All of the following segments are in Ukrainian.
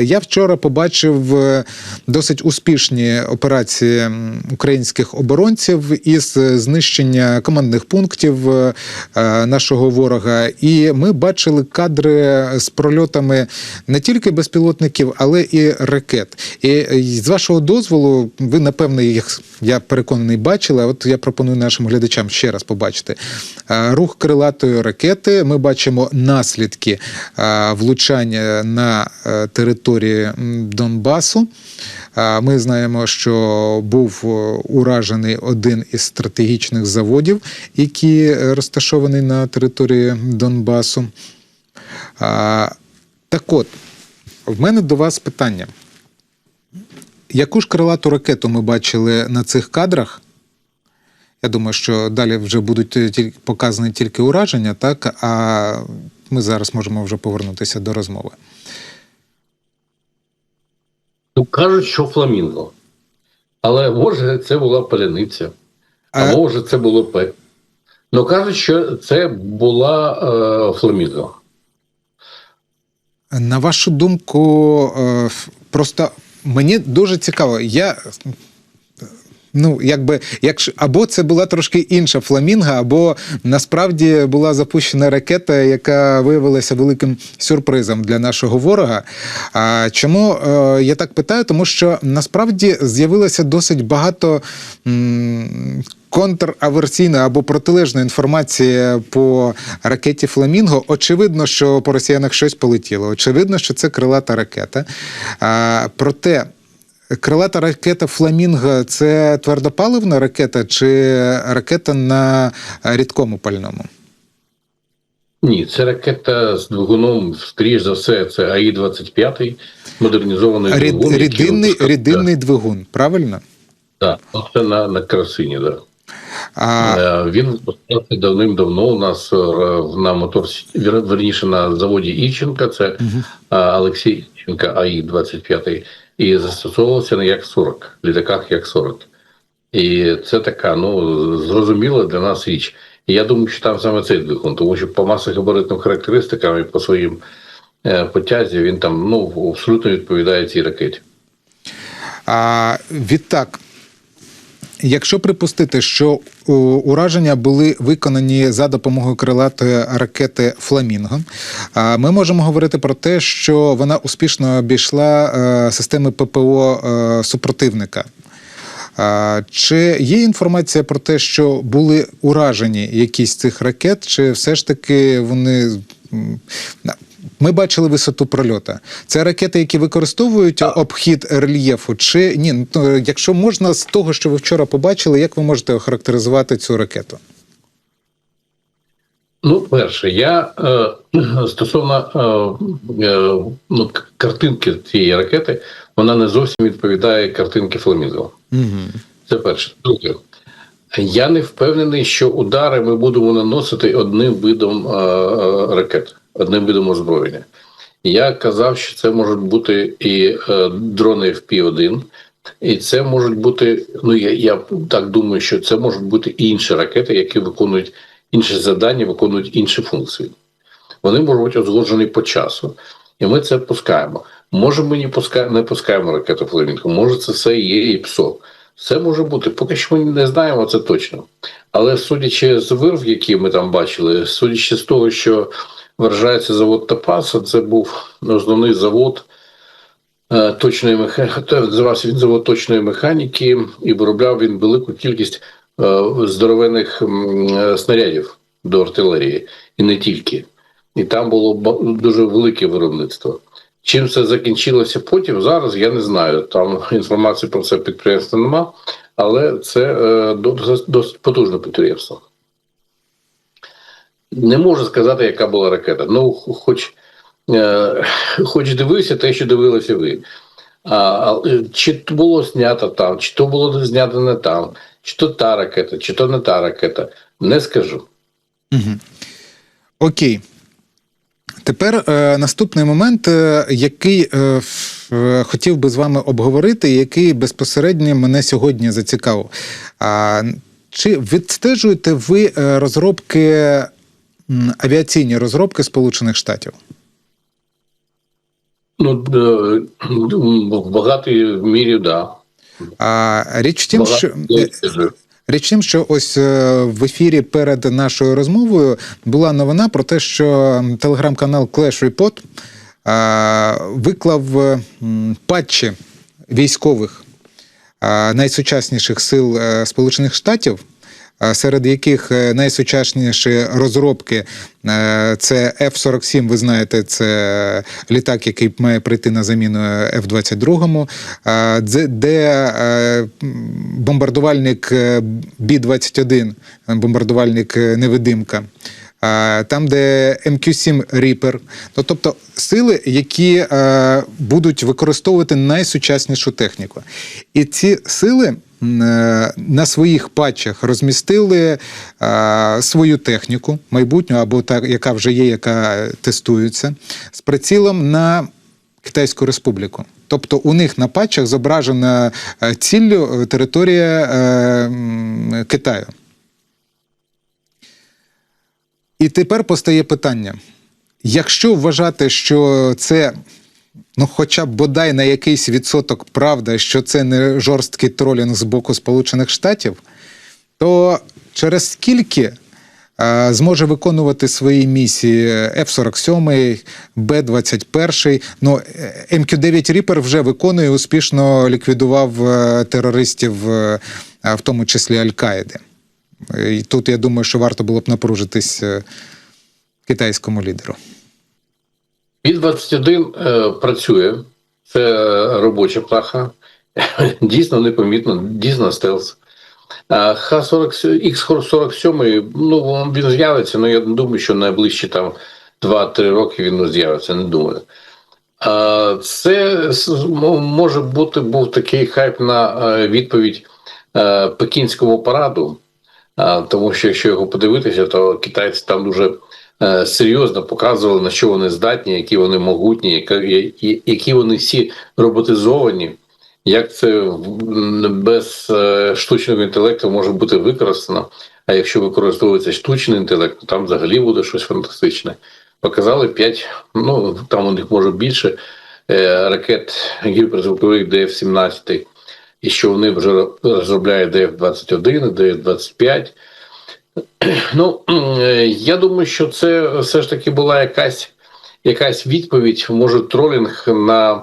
Е, Я вчора побачив е, досить успішні операції українських оборонців із знищення командних пунктів е, е, нашого ворога. І ми бачили кадри з прольотами не тільки безпілотників, але і ракет. І е, з вашого дозволу, ви напевне їх я переконаний бачили. От я пропоную нашим глядачам ще раз побачити Е, рух крилатої ракети. Ми бачимо наслідки е, влучання на е, території Донбасу. Ми знаємо, що був е, уражений один із стратегічних заводів, який розташований на території Донбасу. Так от, в мене до вас питання. Яку ж крилату ракету ми бачили на цих кадрах? Я думаю, що далі вже будуть показані тільки ураження, так? А ми зараз можемо вже повернутися до розмови. Кажуть, що фламінго. Але може це була паляниця, а А- може це було пе. Ну кажуть, що це була е, фламінго. На вашу думку, е, просто мені дуже цікаво. Я. Ну, якби, якщо або це була трошки інша фламінга, або насправді була запущена ракета, яка виявилася великим сюрпризом для нашого ворога. А чому е, я так питаю? Тому що насправді з'явилося досить багато м, контраверсійної або протилежної інформації по ракеті Фламінго. Очевидно, що по росіянах щось полетіло. Очевидно, що це крилата ракета. А, проте. Крилата ракета Фламінго це твердопаливна ракета чи ракета на рідкому пальному? Ні, це ракета з двигуном, скоріш за все, це АІ-25, модернізований Рід, двигун. який рідинний, випускав- рідинний двигун, правильно? Так, да, це на, на красині, так. Да. А, Е, Він давним-давно у нас е, на мотор верніше на заводі Івченка. Це е, Олексій Івченка АІ-25, і застосовувалося на Як-40, літаках Як-40. І це така, ну, зрозуміла для нас річ. І я думаю, що там саме цей двигун, тому що по масогабаритним характеристикам і по своїм е, потязі він там ну, абсолютно відповідає цій ракеті. а, відтак, якщо припустити, що ураження були виконані за допомогою крилатої ракети Фламінго, ми можемо говорити про те, що вона успішно обійшла е, системи ППО е, супротивника. Чи є інформація про те, що були уражені якісь цих ракет, чи все ж таки вони. Ми бачили висоту прольота. Це ракети, які використовують обхід рельєфу, чи ні? Ну, якщо можна з того, що ви вчора побачили, як ви можете охарактеризувати цю ракету? Ну, перше, я е, стосовно е, е, ну, картинки цієї ракети, вона не зовсім відповідає картинки Фламінго. Угу. Це перше. Друге, я не впевнений, що удари ми будемо наносити одним видом е, е, ракет, одним видом озброєння. Я казав, що це можуть бути і е, дрони FP-1, і це можуть бути. Ну я, я так думаю, що це можуть бути і інші ракети, які виконують інші завдання, виконують інші функції. Вони можуть бути узгоджені по часу, і ми це пускаємо. Може, ми не пускаємо, не пускаємо ракету Фламінго, може, це все є і ПСО. Все може бути. Поки що ми не знаємо це точно. Але судячи з вирв, які ми там бачили, судячи з того, що вражається завод Топаса, це був основний завод е, точної механіки, називався він завод точної механіки, і виробляв він велику кількість е, здоровених е, снарядів до артилерії, і не тільки. І там було дуже велике виробництво. Чим це закінчилося потім? Зараз я не знаю. Там інформації про це підприємство нема, але це е, досить, потужне підприємство. Не можу сказати, яка була ракета. Ну, хоч, е, хоч дивився те, що дивилися ви. А, чи було знято там, чи то було знято не там, чи то та ракета, чи то не та ракета. Не скажу. Угу. Окей. Тепер е, наступний момент, е, який е, е, хотів би з вами обговорити, який безпосередньо мене сьогодні зацікавив. А, чи відстежуєте ви е, розробки, авіаційні розробки Сполучених Штатів? Ну е, в багатій мірі, да. А річ в тім, Багато що. Річ тим, що ось е, в ефірі перед нашою розмовою була новина про те, що телеграм-канал Clash Report е, виклав патчі військових е, найсучасніших сил е, Сполучених Штатів. Серед яких е, найсучасніші розробки е, це F-47, ви знаєте, це літак, який має прийти на заміну F-22, е, де- е, бомбардувальник е, Бі-21, бомбардувальник невидимка. Там, де МК-7 Reaper, Ну, тобто сили, які е, будуть використовувати найсучаснішу техніку. І ці сили на своїх патчах розмістили е, свою техніку, майбутню або та, яка вже є, яка тестується, з прицілом на Китайську Республіку. Тобто у них на патчах зображена е, ціллю е, територія е, Китаю. І тепер постає питання: якщо вважати, що це, ну, хоча б бодай на якийсь відсоток правда, що це не жорсткий тролінг з боку Сполучених Штатів, то через скільки е, зможе виконувати свої місії F-47, Б-21, ну, е, МК-9 Reaper вже виконує, успішно ліквідував е, терористів, е, в тому числі Аль-Каїди. І тут я думаю, що варто було б напружитись китайському лідеру. Пі-21 е, працює, це робоча птаха, дійсно непомітно, дійсно стелс. Х-40, Х-47, ну він з'явиться, але я не думаю, що найближчі там 2-3 роки він з'явиться, не думаю. Це може бути був такий хайп на е, відповідь е, пекінському параду, тому що якщо його подивитися, то китайці там дуже серйозно показували, на що вони здатні, які вони могутні, які вони всі роботизовані, як це без е, штучного інтелекту може бути використано. А якщо використовується штучний інтелект, то там взагалі буде щось фантастичне. Показали 5, ну там у них може більше е, ракет гіперзвукових ДФ-17, і що вони вже розробляють ДФ-21, ДФ-25. Ну, е, я думаю, що це все ж таки була якась, якась відповідь, може, тролінг на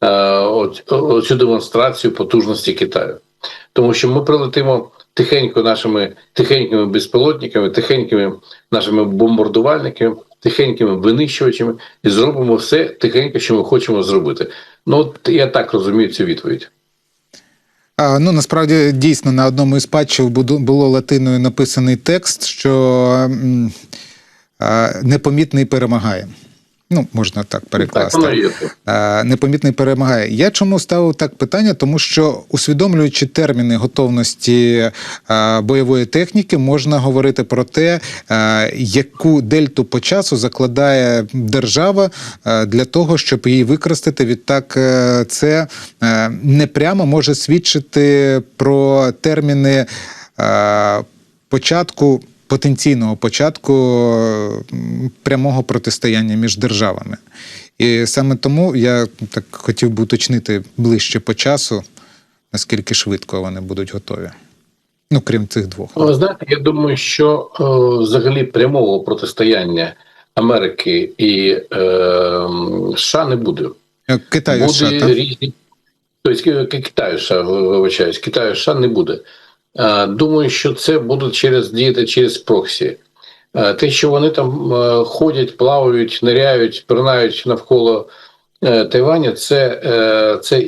е, оць- демонстрацію потужності Китаю. Тому що ми прилетимо тихенько нашими тихенькими безпілотниками, тихенькими нашими бомбардувальниками, тихенькими винищувачами і зробимо все тихенько, що ми хочемо зробити. Ну, от я так розумію цю відповідь. Ну насправді дійсно на одному із патчів було латиною написаний текст, що непомітний перемагає. Ну, можна так Так, перекласти. є. Е, непомітний перемагає. Я чому ставив так питання? Тому що усвідомлюючи терміни готовності е, бойової техніки, можна говорити про те, е, яку дельту по часу закладає держава для того, щоб її використати. Відтак, це е, непрямо може свідчити про терміни початку. Потенційного початку прямого протистояння між державами. І саме тому я так хотів би уточнити ближче по часу, наскільки швидко вони будуть готові. Ну, крім цих двох. Ви знаєте, я думаю, що е, взагалі прямого протистояння Америки і е, США не буде. Е, Китаю буде США, так? різні. Тобто Китаю США, ви- вибачаюсь, Китаю США не буде. Е, думаю, що це будуть через діяти через проксі. Е, те, що вони там е, ходять, плавають, ниряють, принають навколо Тайваня, це, це,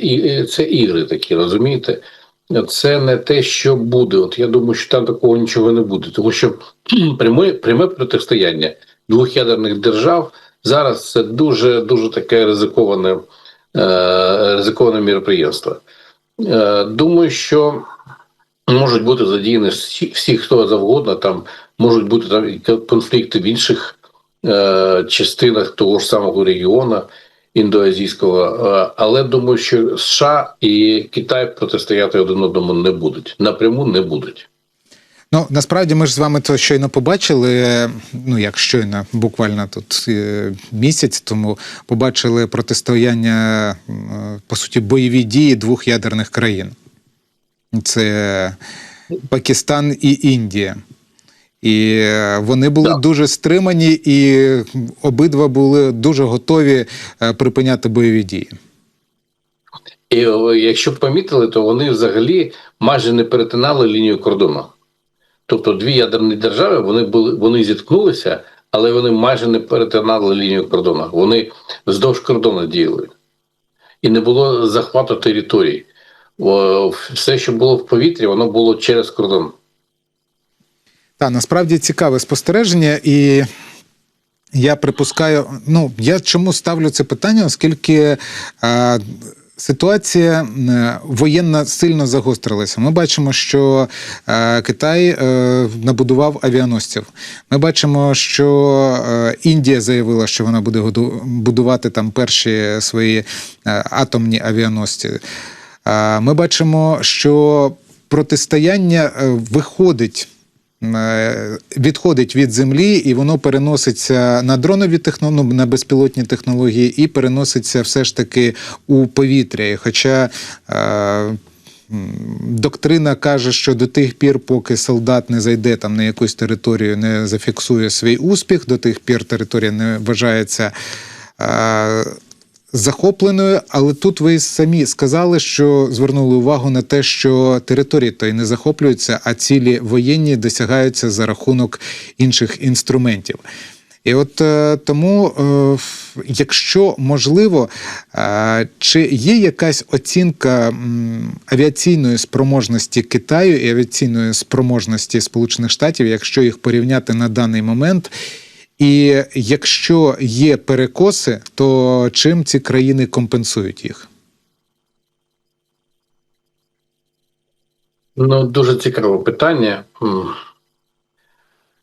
це ігри такі, розумієте? Це не те, що буде. От я думаю, що там такого нічого не буде, тому що пряме, пряме протистояння двох ядерних держав зараз це дуже дуже таке ризиковане, ризиковане міроприємство. Думаю, що можуть бути задіяні всі, всі хто завгодно. Там можуть бути там конфлікти в інших е, частинах того ж самого регіону індоазійського, Е, але думаю, що США і Китай протистояти один одному не будуть напряму не будуть. Ну насправді ми ж з вами то щойно побачили. Ну як щойно, буквально тут е, місяць тому побачили протистояння е, по суті бойові дії двох ядерних країн: це Пакистан і Індія. І е, вони були Так. дуже стримані, і обидва були дуже готові е, припиняти бойові дії. І якщо б помітили, то вони взагалі майже не перетинали лінію кордону. Тобто дві ядерні держави вони були вони зіткнулися, але вони майже не перетинали лінію кордону. Вони вздовж кордону діяли. І не було захвату територій. Все, що було в повітрі, воно було через кордон. Та насправді цікаве спостереження, і я припускаю, ну я чому ставлю це питання, оскільки е, ситуація е, воєнна сильно загострилася. Ми бачимо, що е, Китай е, набудував авіаносців. Ми бачимо, що Індія заявила, що вона буде будувати там перші свої атомні авіаносці. Ми бачимо, що протистояння е, виходить. е, Відходить від землі, і воно переноситься на дронові технології, на безпілотні технології, і переноситься все ж таки у повітря. Хоча е, доктрина каже, що до тих пір, поки солдат не зайде там на якусь територію, не зафіксує свій успіх, до тих пір територія не вважається. е, захопленою, але тут ви самі сказали, що звернули увагу на те, що території то й не захоплюються, а цілі воєнні досягаються за рахунок інших інструментів. І от е, тому, е, якщо можливо, е, чи є якась оцінка авіаційної спроможності Китаю і авіаційної спроможності Сполучених Штатів, якщо їх порівняти на даний момент? І якщо є перекоси, то чим ці країни компенсують їх? Ну, дуже цікаве питання.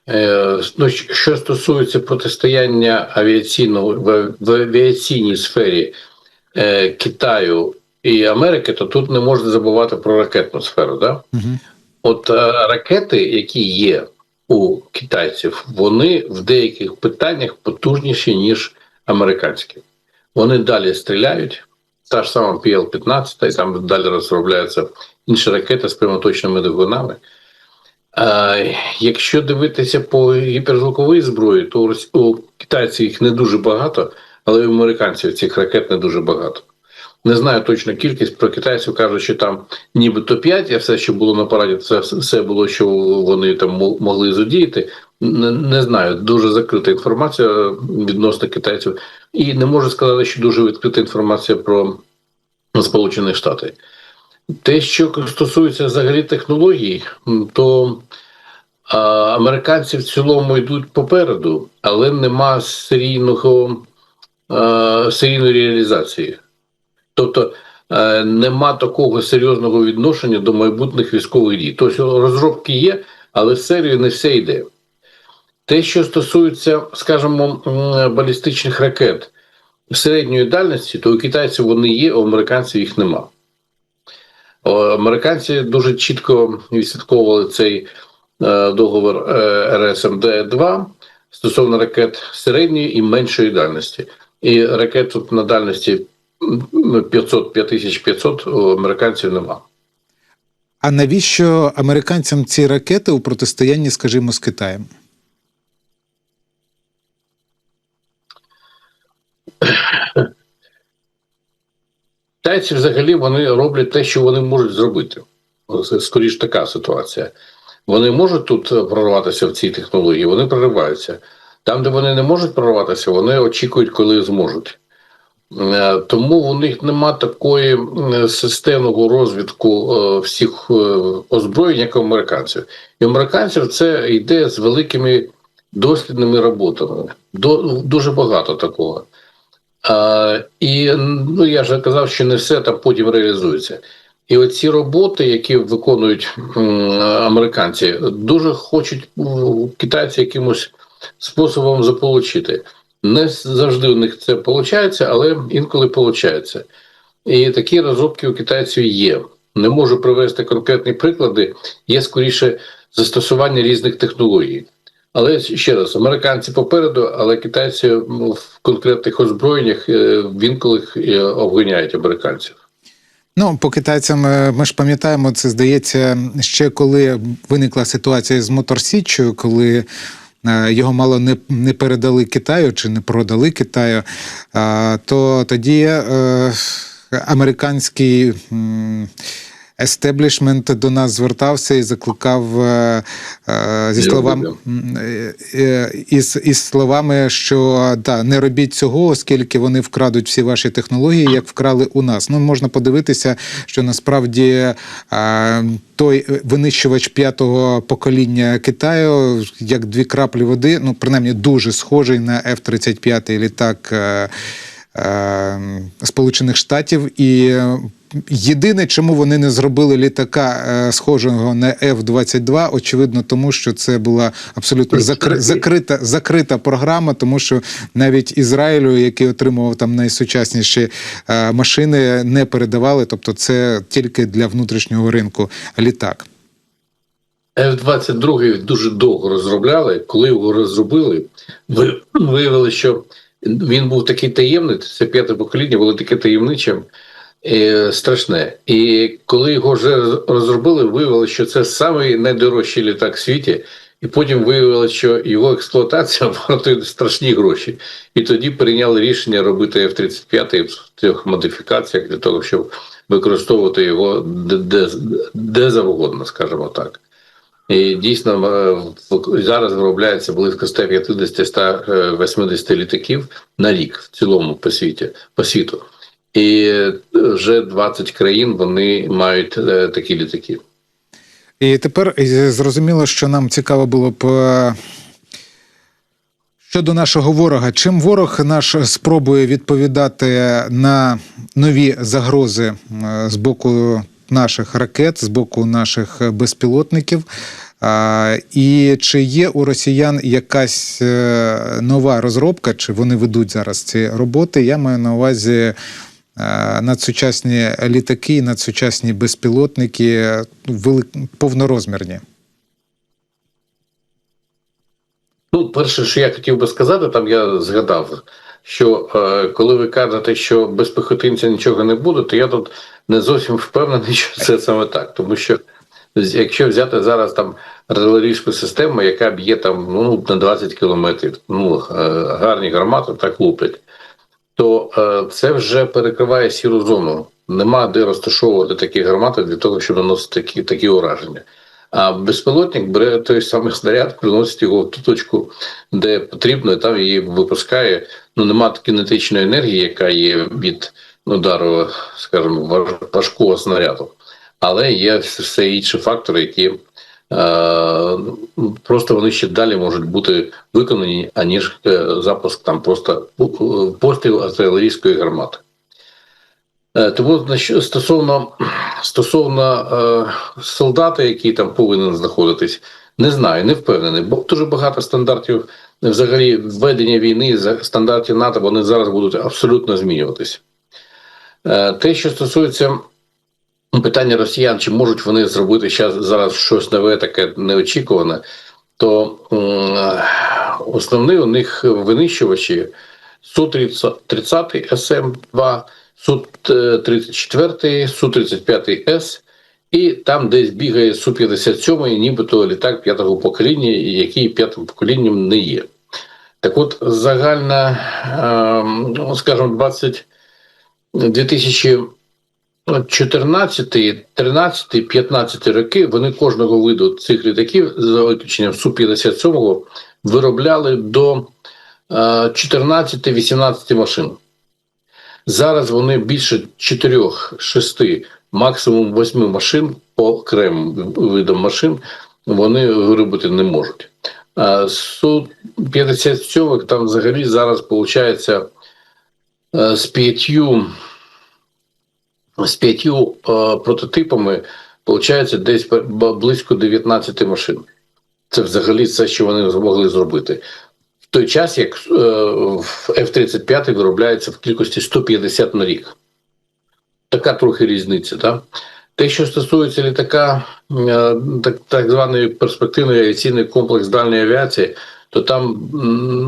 Е, Ну, що стосується протистояння авіаційного в, авіаційній сфері е, Китаю і Америки, то тут не можна забувати про ракетну сферу. Да? Угу. От е, ракети, які є у китайців, вони в деяких питаннях потужніші, ніж американські. Вони далі стріляють. Та ж сама PL-15, і там далі розробляються інші ракети з прямоточними двигунами. А, якщо дивитися по гіперзвуковій зброї, то у китайців їх не дуже багато, але у американців цих ракет не дуже багато. Не знаю точно кількість про китайців кажуть, що там нібито 5, а все, що було на параді, це все було, що вони там могли задіяти. Не, не знаю, дуже закрита інформація відносно китайців, і не можу сказати, що дуже відкрита інформація про Сполучені Штати. Те, що стосується взагалі технологій, то а, американці в цілому йдуть попереду, але нема серійного а, серійної реалізації. Тобто е, нема такого серйозного відношення до майбутніх військових дій. Тобто розробки є, але в серію не все йде. Те, що стосується, скажімо, балістичних ракет середньої дальності, то у китайців вони є, а у американців їх нема. Американці дуже чітко відслідковували цей е, договор е, РСМД-2 стосовно ракет середньої і меншої дальності. І ракет на дальності м, 500 5500 у американців нема. А навіщо американцям ці ракети у протистоянні, скажімо, з Китаєм? Китайці взагалі вони роблять те, що вони можуть зробити. Це скоріш така ситуація. Вони можуть тут прорватися в цій технології, вони прориваються. Там, де вони не можуть прорватися, вони очікують, коли зможуть. Е, Тому у них нема такої системного розвитку е, всіх е, озброєнь, як у американців. І у американців це йде з великими дослідними роботами. Дуже багато такого. І ну я вже казав, що не все там потім реалізується. І оці роботи, які виконують американці, дуже хочуть китайці якимось способом заполучити. Не завжди у них це виходить, але інколи виходить. І такі розробки у китайців є. Не можу привести конкретні приклади. Є скоріше застосування різних технологій. Але ще раз, американці попереду, але китайці в конкретних озброєннях е, в інколих е, обганяють американців. Ну, по китайцям е, ми ж пам'ятаємо, це здається, ще коли виникла ситуація з Моторсіччю, коли його мало не, не передали Китаю чи не продали Китаю, то тоді е, американський. Естеблішмент до нас звертався і закликав е, е, зі словами е, е, із, із словами, що да, не робіть цього, оскільки вони вкрадуть всі ваші технології, як вкрали у нас. Ну можна подивитися, що насправді е, той винищувач п'ятого покоління Китаю, як дві краплі води, ну принаймні дуже схожий на F-35 літак. Е, Сполучених Штатів і єдине, чому вони не зробили літака е, схожого на F-22, очевидно, тому що це була абсолютно закри, закрита, закрита програма, тому що навіть Ізраїлю, який отримував там найсучасніші е, машини, не передавали. Тобто, це тільки для внутрішнього ринку літак. F-22 дуже довго розробляли. Коли його розробили, ви- виявили, що він був такий таємний, це п'яте покоління, було таке таємниче, е, страшне. І коли його вже розробили, виявили, що це самий найдорожчий літак в світі. І потім виявилося, що його експлуатація вартує страшні гроші. І тоді прийняли рішення робити F-35 в цих модифікаціях для того, щоб використовувати його де завгодно, скажімо так. І дійсно е, зараз виробляється близько 150-180 літаків на рік в цілому по світі по світу. І е, вже 20 країн вони мають е, такі літаки. І тепер е, зрозуміло, що нам цікаво було б. е, Щодо нашого ворога, чим ворог наш спробує відповідати на нові загрози е, з боку наших ракет, з боку наших безпілотників? А, І чи є у росіян якась е, нова розробка, чи вони ведуть зараз ці роботи? Я маю на увазі е, надсучасні літаки, надсучасні безпілотники, е, велик... повнорозмірні. Ну, перше, що я хотів би сказати, там я згадав, що е, коли ви кажете, що без пехотинця нічого не буде, то я тут не зовсім впевнений, що це саме так. Тому що якщо взяти зараз там артилерійську систему, яка б'є там ну, на 20 кілометрів, ну е, гарні гармати так луплять, то е, це вже перекриває сіру зону. Нема де розташовувати такі гармати для того, щоб наносити такі, такі ураження. А безпілотник бере той самий снаряд, приносить його в ту точку, де потрібно, і там її випускає. Ну нема кинетичної енергії, яка є від удару, скажімо, важ- важкого снаряду. Але є все інші фактори, які е, просто вони ще далі можуть бути виконані, аніж е, запуск там просто е, постріл артилерійської гармати. Е, Тому стосовно стосовно е, солдата, який там повинен знаходитись, не знаю, не впевнений. Бо дуже багато стандартів взагалі введення війни стандартів НАТО вони зараз будуть абсолютно змінюватися. Е, те, що стосується питання росіян, чи можуть вони зробити зараз щось нове, таке неочікуване, то м, основний у них винищувачі Су-30 СМ-2, Су-34, Су-35С, і там десь бігає Су-57, нібито літак п'ятого покоління, який п'ятим поколінням не є. Так от, загальна, ем, ну, скажімо, 20, 2014, 13, 15 роки вони кожного виду цих літаків, за виключенням Су-57, виробляли до 14-18 машин. Зараз вони більше 4-6, максимум 8 машин окремим видам машин вони виробити не можуть. А Су-57 там взагалі зараз виходить з п'ятью з п'ятью е, прототипами виходить десь близько 19 машин. Це взагалі все, що вони змогли зробити. В той час, як е, F-35 виробляється в кількості 150 на рік. Така трохи різниця. Так? Те, що стосується літака, е, так, так званий перспективний авіаційний комплекс дальньої авіації, то там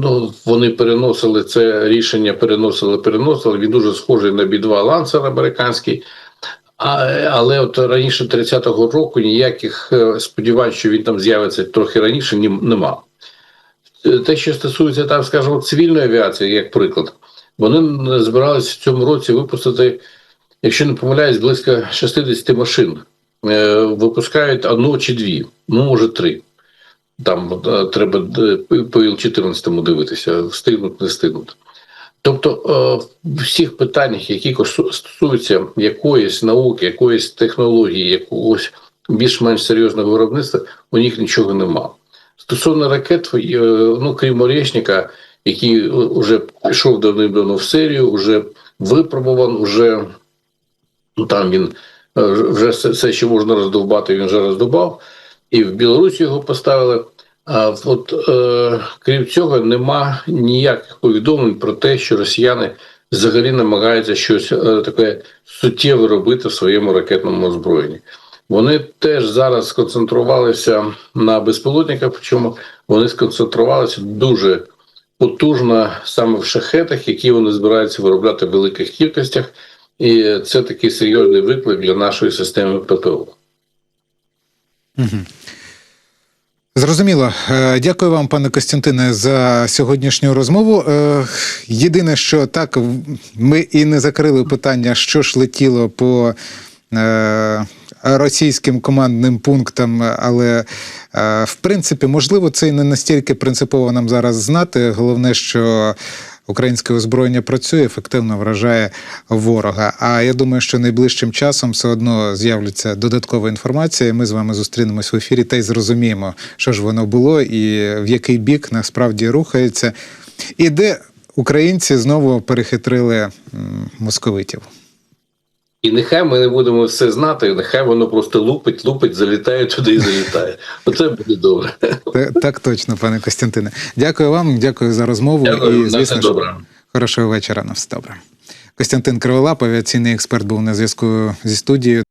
ну, вони переносили це рішення, переносили, переносили. Він дуже схожий на B-2 лансер американський. А, але от раніше 30-го року ніяких е, сподівань, що він там з'явиться трохи раніше, ні, нема. Е, Те, що стосується там, скажімо, цивільної авіації, як приклад, вони збиралися в цьому році випустити, якщо не помиляюсь, близько 60 машин. Е, Випускають одну чи дві, ну може три. Там е, треба е, по Іл-14 дивитися, встигнуть, не встигнуть. Тобто е, в всіх питаннях, які стосуються якоїсь науки, якоїсь технології, якогось більш-менш серйозного виробництва, у них нічого нема. Стосовно ракет, ну крім Орєшніка, який вже пішов давним-давно в серію, вже випробував, вже ну, там він вже все, все, що можна роздовбати, він вже роздовбав, і в Білорусі його поставили. А от е, крім цього, нема ніяких повідомлень про те, що росіяни взагалі намагаються щось е, таке суттєве робити в своєму ракетному озброєнні. Вони теж зараз сконцентрувалися на безпілотниках, причому вони сконцентрувалися дуже потужно саме в шахетах, які вони збираються виробляти в великих кількостях, і це такий серйозний виклик для нашої системи ППО. Зрозуміло. Е, Дякую вам, пане Костянтине, за сьогоднішню розмову. Е, Єдине, що так, ми і не закрили питання, що ж летіло по е, російським командним пунктам, але в принципі, можливо, це і не настільки принципово нам зараз знати. Головне, що Українське озброєння працює, ефективно вражає ворога. А я думаю, що найближчим часом все одно з'являться додаткова інформація. Ми з вами зустрінемось в ефірі та й зрозуміємо, що ж воно було і в який бік насправді рухається, і де українці знову перехитрили московитів. І нехай ми не будемо все знати, нехай воно просто лупить, лупить, залітає туди і залітає. Оце буде добре. Та- Так точно, пане Костянтине. Дякую вам, дякую за розмову. Дякую, і звісно, що хорошого вечора. На все добре. Костянтин Криволап, авіаційний експерт, був на зв'язку зі студією.